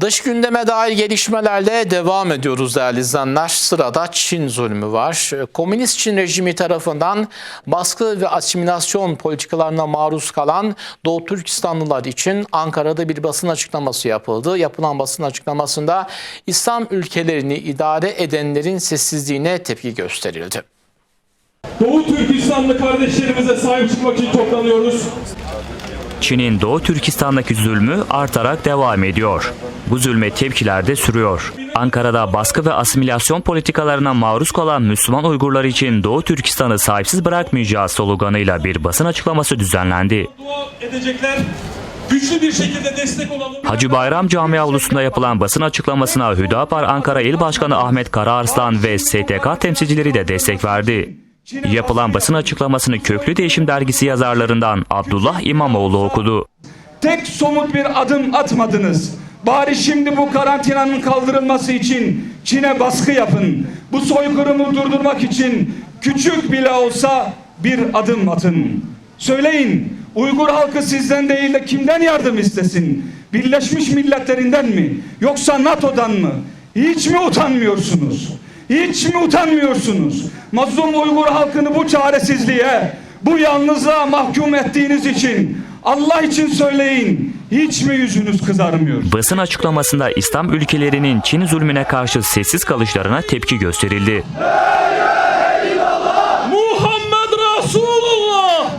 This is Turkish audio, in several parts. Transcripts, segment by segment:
Dış gündeme dair gelişmelerle devam ediyoruz değerli izleyenler. Sırada Çin zulmü var. Komünist Çin rejimi tarafından baskı ve asimilasyon politikalarına maruz kalan Doğu Türkistanlılar için Ankara'da bir basın açıklaması yapıldı. Yapılan basın açıklamasında İslam ülkelerini idare edenlerin sessizliğine tepki gösterildi. Doğu Türkistanlı kardeşlerimize sahip çıkmak için toplanıyoruz. Çin'in Doğu Türkistan'daki zulmü artarak devam ediyor. Bu zulme tepkiler de sürüyor. Ankara'da baskı ve asimilasyon politikalarına maruz kalan Müslüman Uygurlar için Doğu Türkistan'ı sahipsiz bırakmayacağız sloganıyla bir basın açıklaması düzenlendi. Edecekler. Güçlü bir şekilde destek olalım. Hacı Bayram Camii avlusunda yapılan basın açıklamasına Hüdapar Ankara İl Başkanı Ahmet Karaarslan ve STK temsilcileri de destek verdi. Yapılan basın açıklamasını Köklü Değişim Dergisi yazarlarından Abdullah İmamoğlu okudu. tek somut bir adım atmadınız. Bari şimdi bu karantinanın kaldırılması için Çin'e baskı yapın. Bu soykırımı durdurmak için küçük bile olsa bir adım atın. Söyleyin Uygur halkı sizden değil de kimden yardım istesin? Birleşmiş Milletlerinden mi? Yoksa NATO'dan mı? Hiç mi utanmıyorsunuz? Hiç mi utanmıyorsunuz? Mazlum Uygur halkını bu çaresizliğe, bu yalnızlığa mahkum ettiğiniz için Allah için söyleyin. Hiç mi yüzünüz kızarmıyor? Basın açıklamasında İslam ülkelerinin Çin zulmüne karşı sessiz kalışlarına tepki gösterildi. Muhammed Resulullah.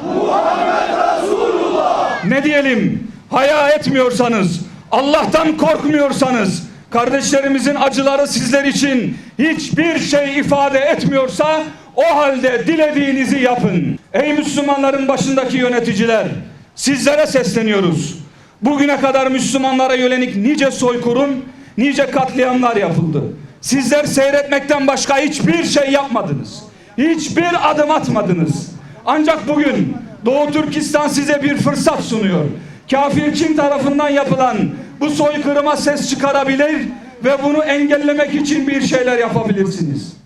Ne diyelim? Haya etmiyorsanız, Allah'tan korkmuyorsanız, kardeşlerimizin acıları sizler için hiçbir şey ifade etmiyorsa o halde dilediğinizi yapın. Ey Müslümanların başındaki yöneticiler, sizlere sesleniyoruz. Bugüne kadar Müslümanlara yönelik nice soykırım, nice katliamlar yapıldı. Sizler seyretmekten başka hiçbir şey yapmadınız. Hiçbir adım atmadınız. Ancak bugün Doğu Türkistan size bir fırsat sunuyor. Kafir Çin tarafından yapılan bu soykırıma ses çıkarabilir ve bunu engellemek için bir şeyler yapabilirsiniz.